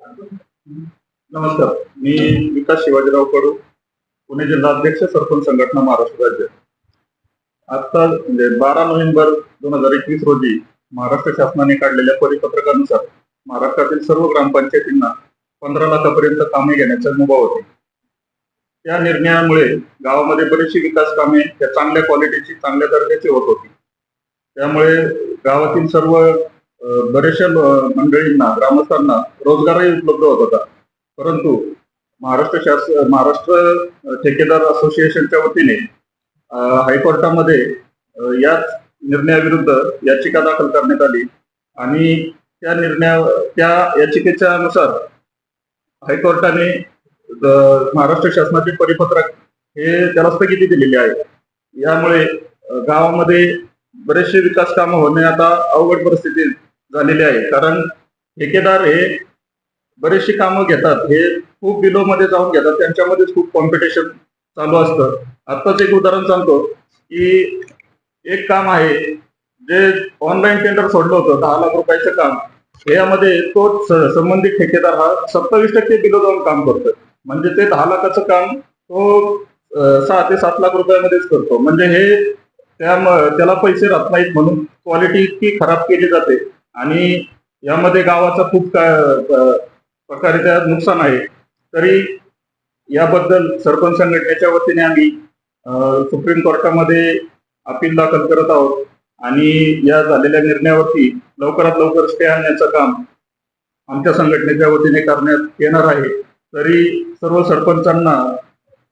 नमस्कार. मी विकास शिवाजीराव कडू पुणे जिल्हा अध्यक्ष सरपंच संघटना महाराष्ट्र राज्य. आता म्हणजे बारा नोव्हेंबर दोन हजार एकवीस रोजी महाराष्ट्र शासनाने काढलेल्या परिपत्रकानुसार महाराष्ट्रातील सर्व ग्रामपंचायतींना पंधरा लाखापर्यंत कामे घेण्याचा मुभा होते. त्या निर्णयामुळे गावामध्ये बरीचशी विकास कामे त्या चांगल्या क्वालिटीची चांगल्या दर्जाची होत होती. त्यामुळे गावातील सर्व बऱ्याचशा मंडळींना ग्रामस्थांना रोजगारही उपलब्ध होत होता. परंतु महाराष्ट्र शासन महाराष्ट्र ठेकेदार असोसिएशनच्या वतीने हायकोर्टामध्ये याच निर्णयाविरुद्ध याचिका दाखल करण्यात आली. आणि त्या निर्णया त्या याचिकेच्या अनुसार हायकोर्टाने महाराष्ट्र शासनाचे परिपत्रक हे त्याला स्थगिती दिलेली आहे. यामुळे गावामध्ये बरेचसे विकास कामं होणे आता अवघड परिस्थितीत झालेली आहे. कारण ठेकेदार हे बरेचशी कामं घेतात. हे खूप बिलो मध्ये जाऊन घेतात. त्यांच्यामध्येच खूप कॉम्पिटिशन चालू असतं. आत्ताच एक उदाहरण सांगतो की एक काम आहे. जे ऑनलाईन टेंडर सोडलं होतं दहा लाख रुपयाचं काम यामध्ये तो संबंधित ठेकेदार हा सत्तावीस टक्के बिलो जाऊन काम करतो म्हणजे ते दहा लाखाचं काम तो सहा ते सात लाख रुपयामध्येच करतो. म्हणजे हे त्या त्याला पैसे राहत नाहीत म्हणून क्वालिटी इतकी खराब केली जाते. आणि यामध्ये गावाचा खूप प्रकारे त्यात नुकसान आहे. तरी याबद्दल सरपंच संघटनेच्या वतीने आम्ही सुप्रीम कोर्टामध्ये अपील दाखल करत आहोत. आणि या झालेल्या निर्णयावरती लवकरात लवकर स्टे आणण्याचं काम आमच्या संघटनेच्या वतीने करण्यात येणार आहे. तरी सर्व सरपंचांना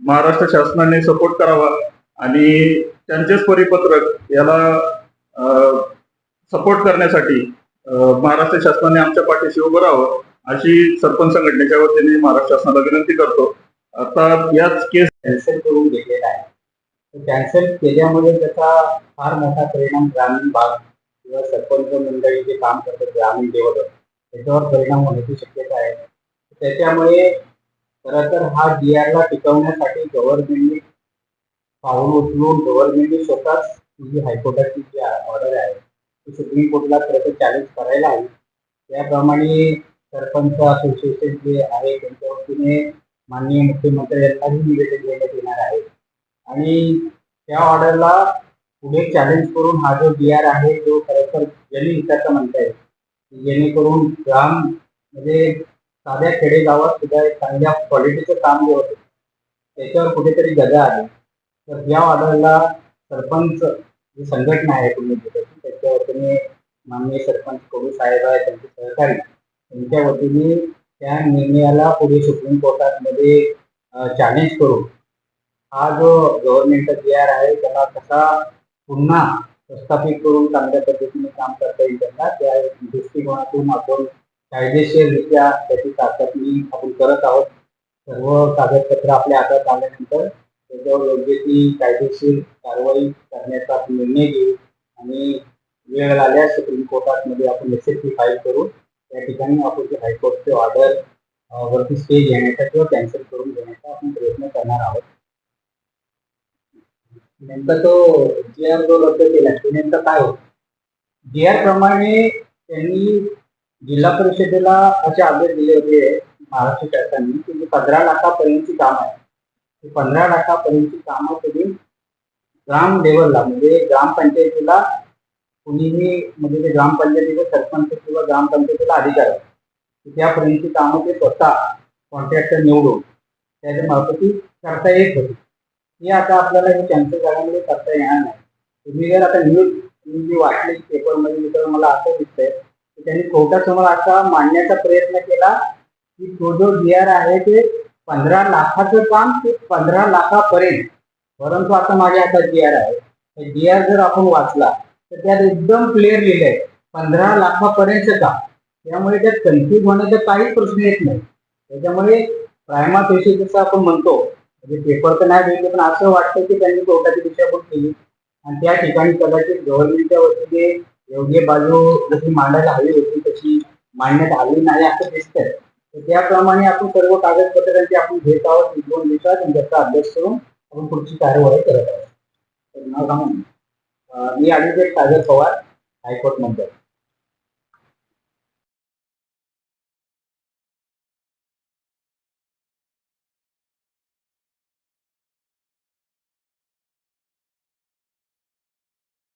महाराष्ट्र शासनाने सपोर्ट करावा आणि त्यांचेच परिपत्रक याला सपोर्ट करण्यासाठी महाराष्ट्र शासनाने आमच्या पाठीशी उभं राहावं अशी सरपंच संघटनेच्या वतीने महाराष्ट्र शासनाला विनंती करतो. आता याच केस कॅन्सल करून दिलेला आहे. कॅन्सल केल्यामुळे त्याचा फार मोठा परिणाम ग्रामीण भाग किंवा सरपंच मंडळी जे काम करतात ग्रामीण लेवलवर त्याच्यावर परिणाम होण्याची शक्यता आहे. त्याच्यामुळे खरं तर हा डी ला टिकवण्यासाठी गव्हर्नमेंटने पाऊल उचलून गव्हर्नमेंटने स्वतःच ही जी हायकोर्टाची जी सुप्रीम कोर्टला खरं तर चॅलेंज करायला हवी. त्याप्रमाणे सरपंच असोसिएशन जे आहे त्यांच्या वतीने माननीय मुख्यमंत्री यांनाही निवेदन देण्यात येणार आहे. आणि त्या ऑर्डरला पुढे चॅलेंज करून हा जो डी आर आहे तो खरोखर जनहिताचा म्हणता येईल जेणेकरून ग्राम म्हणजे साध्या खेडेगावात सुद्धा एक चांगल्या क्वालिटीचं काम जे होतं त्याच्यावर कुठेतरी गदा आली. तर या ऑर्डरला सरपंच जी संघटना आहे तुम्ही त्याच्या वतीने माननीय सरपंच कडू साहेब आहे त्यांचे सहकारी. त्यांच्या वतीने त्या निर्णयाला पुढे सुप्रीम कोर्टामध्ये चॅलेंज करून हा जो गव्हर्नमेंटचा जी आर आहे त्याला कसा पुन्हा प्रस्थापित करून चांगल्या पद्धतीने काम करता येईल त्यांना त्या दृष्टिकोनातून आपण कायदेशीररित्या त्याची चाचपणी आपण करत आहोत. सर्व कागदपत्र आपल्या हातात आल्यानंतर त्याच्यावर योग्य ती कायदेशीर कारवाई करण्याचा आपण निर्णय घेऊ आणि वेळ आल्यास सुप्रीम कोर्टामध्ये आपण एस फाईल करू. त्या ठिकाणी आपण जे हायकोर्टचे ऑर्डर वरती स्टे घेण्याचा किंवा कॅन्सल करून घेण्याचा आपण प्रयत्न करणार आहोत. नेमका तो जी आर जो रद्द केला ते नेमका काय होत? जी आर प्रमाणे त्यांनी जिल्हा परिषदेला असे आदेश दिले होते महाराष्ट्र शासनाने की पंधरा लाखापर्यंतची काम आहे पंधरा लाखापर्यंतची कामं तुम्ही ग्राम लेवलला म्हणजे ग्रामपंचायतीला कुणीही म्हणजे ते ग्रामपंचायतीचे सरपंच किंवा ग्रामपंचायतीला अधिकार आहे की त्यापर्यंतची कामं ते स्वतः कॉन्ट्रॅक्टर निवडून त्याच्या मार्फती करता येत होती. हे आता आपल्याला हे कॅन्सल झाल्यामुळे करता येणार नाही. तुम्ही जर आता न्यूज जी वाचली पेपरमध्ये तर मला असं दिसतंय की त्यांनी कोर्टासमोर असा मांडण्याचा प्रयत्न केला की तो जो डी आर आहे ते पंधरा लाखाचं काम ते पंधरा लाखापर्यंत. परंतु आता माझ्या हातात जी आर आहे. जी आर जर आपण वाचला तर त्यात एकदम क्लिअर लिहिलंय पंधरा लाखापर्यंत काम. त्यामुळे त्यात कन्फ्यूज होण्याचा काही प्रश्न येत नाही. त्याच्यामुळे प्रायमा पेशी जसं आपण म्हणतो म्हणजे पेपर तर नाही भेटले पण असं वाटतं की त्यांनी कोर्टाची दिशाभूल केली. आणि त्या ठिकाणी कदाचित गव्हर्नमेंटच्या वतीने योग्य बाजू जशी मांडायला हवी होती तशी मांडण्यात आली नाही असं दिसतंय. याप्रमाणे आपण सर्व कागदपत्रांची आपण घेत आहोत. दोन दिवसात आणि त्याचा अभ्यास करून आपण पुढची कार्यवाही करत आहोत. तर नाव सांगून मी advocate Sagar Pawar high court मंत्री